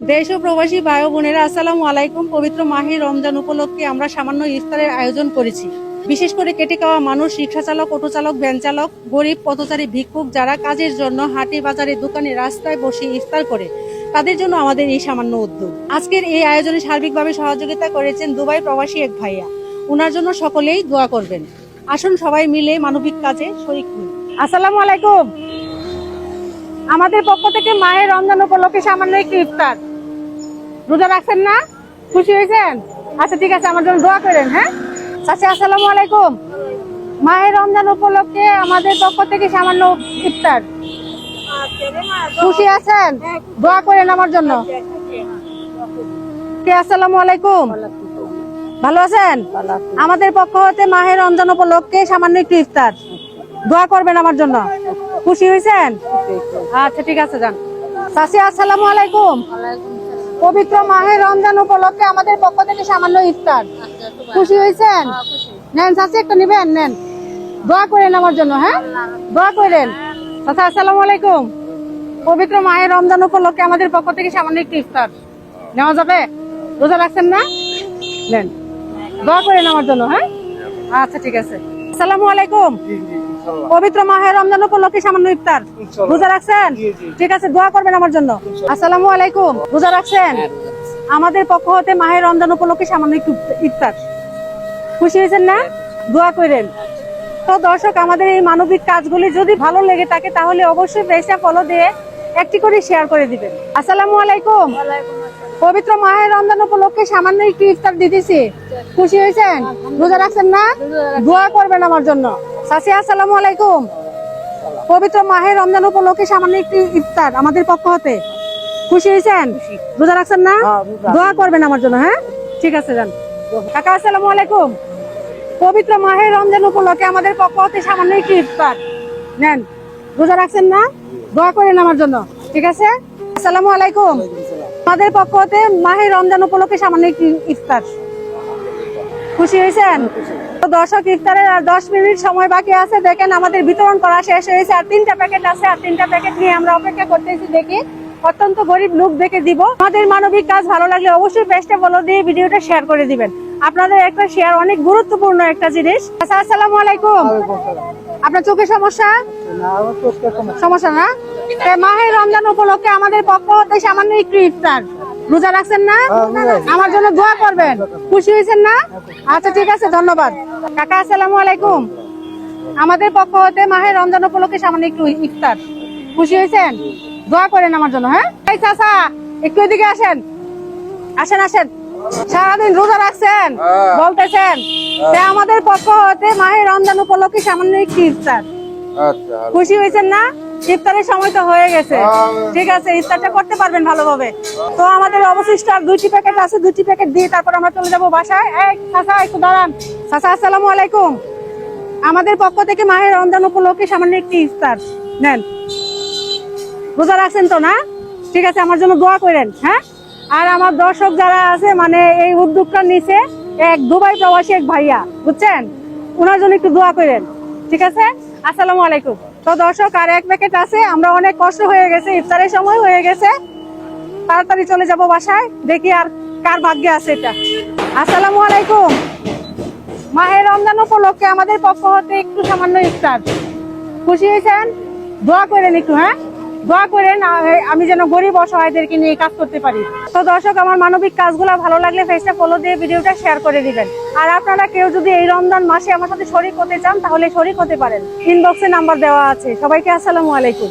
দেশ ও প্রবাসী ভাই বোনেরা, আসসালামু আলাইকুম। পবিত্র মাহে রমজান উপলক্ষে আমরা সামান্য ইফতারের আয়োজন করেছি। বিশেষ করে কেটে খাওয়া মানুষ রিক্সা চালক অটো চালক ভ্যান চালক গরিব, পথচারী, ভিক্ষুক যারা কাজের জন্য হাটে, বাজারে, দোকানে রাস্তায় বসে ইফতার করে, তাদের জন্য আমাদের এই সামান্য উদ্যোগ। আজকের এই আয়োজনে সার্বিকভাবে সহযোগিতা করেছেন দুবাই প্রবাসী এক ভাইয়া। ওনার জন্য সকলেই দোয়া করবেন। আসুন সবাই মিলে মানবিক কাজে শরিক হই। আসসালামু আলাইকুম। আমাদের পক্ষ থেকে মায়ের রমজান উপলক্ষে সামান্য একটু ইফতার। রোজা রাখছেন না? খুশি হয়েছেন? আচ্ছা ঠিক আছে, আমার জন্য দোয়া করেন হ্যাঁ? চাচি, আসসালামু আলাইকুম। মায়ের রমজান উপলক্ষে আমাদের পক্ষ থেকে সামান্য ইফতার। খুশি আছেন? দোয়া করেন আমার জন্য। আসসালামু আলাইকুম। ভালো আছেন? আমাদের পক্ষ হতে মাহের রমজান উপলক্ষে সামান্য একটু ইফতার। দোয়া করবেন আমার জন্য। খুশি হয়েছেন? আচ্ছা ঠিক আছে, যান। চাচি, আসসালামু আলাইকুম। পবিত্র মাহের রমজান উপলক্ষে আমাদের পক্ষ থেকে সামান্য ইফতার। খুশি হয়েছেন? নেন, চাচি, একটা নিবেন, নেন। দোয়া করেন আমার জন্য হ্যাঁ? দোয়া করেন। আচ্ছা আসসালামু আলাইকুম। পবিত্র মাহের রমজান উপলক্ষে আমাদের পক্ষ থেকে সামান্য একটু ইফতার। নেওয়া যাবে? রোজা রাখছেন না? নেন। দোয়া করেন আমার জন্য হ্যাঁ? আচ্ছা ঠিক আছে। আসসালামু আলাইকুম। পবিত্র মাহের রমজান উপলক্ষে সামান্য ইফতার। রোজা রাখছেন? ঠিক আছে দোয়া করবেন আমার জন্য। আসসালামু আলাইকুম। রোজা রাখছেন? আমাদের পক্ষ হতে মাহের রমজান উপলক্ষে সামান্য একটু ইফতার। খুশি হয়েছেন না? দোয়া করেন। তো দর্শক আমাদের এই মানবিক কাজগুলি যদি ভালো লেগে থাকে তাহলে অবশ্যই পেজটা ফলো দিয়ে একটি করে শেয়ার করে দিবেন। আসসালামু আলাইকুম। পবিত্র মাহের রমজান উপলক্ষে সামান্য একটু ইফতার দিতেছি। খুশি হয়েছেন? রোজা রাখছেন না? দোয়া করবেন আমার জন্য। সাসি আসসালামু আলাইকুম। পবিত্র মাহের রমজান উপলক্ষে সামান্য একটি ইফতার আমাদের পক্ষ হতে। খুশি হয়েছেন? রোজা রাখছেন না? দোয়া করবেন আমার জন্য হ্যাঁ? ঠিক আছে যান। কাকা আসসালামু আলাইকুম। পবিত্র মাহের রমজান উপলক্ষে আমাদের পক্ষ হতে সামান্য একটি ইফতার। নেন রোজা রাখছেন না? দোয়া করেন আমার জন্য ঠিক আছে? আসসালামু আলাইকুম। আমাদের পক্ষ হতে মাহের রমজান উপলক্ষে সামান্য একটি ইফতার। খুশি হয়েছেন? দর্শক ইফতারের আর দশ মিনিট সময় বাকি আছে দেখেন আমাদের বিতরণ করা শেষ হয়েছে। আর তিনটা প্যাকেট আছে আর তিনটা প্যাকেট নিয়ে আমরা অপেক্ষা করতেছি দেখি অত্যন্ত গরিব লোক দেখে দিব। আমাদের মানবিক কাজ ভালো লাগলে অবশ্যই পেজটা বলো দিয়ে ভিডিওটা শেয়ার করে দিবেন। আপনাদের একটা শেয়ার অনেক গুরুত্বপূর্ণ একটা জিনিস। আচ্ছা আসসালামু আলাইকুম। আপনার চোখের সমস্যা? সমস্যা। না? মাহের রমজান উপলক্ষে আমাদের পক্ষ হতে সামান্য একটু ইফতার। রোজা রাখছেন না? আমার জন্য দোয়া করবেন। খুশি হয়েছেন না? আচ্ছা ঠিক আছে ধন্যবাদ। কাকা আসসালামু আলাইকুম। আমাদের পক্ষ হতে মাহের রমজান উপলক্ষে সামান্য একটু ইফতার। খুশি হয়েছেন? দোয়া করেন আমার জন্য হ্যাঁ? এই চাচা একটু এদিকে আসেন। আসেন আসেন। সারাদিন রোজা রাখছেন? বলতেছেন যে আমাদের পক্ষ হতে মাহের রমজান উপলক্ষে সামান্য একটু ইফতার। আচ্ছা খুশি হয়েছেন না? ইফতারের সময় তো হয়ে গেছে। ঠিক আছে ইফতারটা করতে পারবেন ভালোভাবে। তো আমাদের অবশিষ্ট আর দুইটি প্যাকেট আছে দুইটি প্যাকেট দিয়ে তারপর আমরা চলে যাব বাসায়। এই চাচা একটু দাঁড়ান। চাচা আসসালামু আলাইকুম। আমাদের পক্ষ থেকে মাহের রমজান উপলক্ষে সামান্য একটি ইফতার। নেন। রোজা রাখছেন তো না? ঠিক আছে আমার জন্য দোয়া করেন হ্যাঁ? আর আমার দর্শক যারা আছে মানে এই উদ্যোগটা নিচে এক দুবাই প্রবাসী এক ভাইয়া বুঝছেন? ওনার জন্য একটু দোয়া করেন। ঠিক আছে? আসসালামু আলাইকুম। তো দর্শক, আর এক প্যাকেট আছে। আমরা অনেক কষ্ট হয়ে গেছে, ইফতারের সময় হয়ে গেছে। তাড়াতাড়ি চলে যাব বাসায়, দেখি আর কার ভাগ্যে আছে এটা। আসসালামু আলাইকুম। মাহের রমজান উপলক্ষে আমাদের পক্ষ হতে একটু সামান্য ইফতার। খুশি হয়েছেন? দোয়া করেন একটু হ্যাঁ? দোয়া করেন আমি যেন গরিব অসহায়দেরকে নিয়ে কাজ করতে পারি। তো দর্শক, আমার মানবিক কাজগুলো ভালো লাগলে ফেসটা ফলো দিয়ে ভিডিওটা শেয়ার করে দিবেন। আর আপনারা কেউ যদি এই রমজান মাসে আমার সাথে শরিক হতে চান, তাহলে শরিক হতে পারেন। ইনবক্সে নাম্বার দেওয়া আছে। সবাইকে আসসালামু আলাইকুম।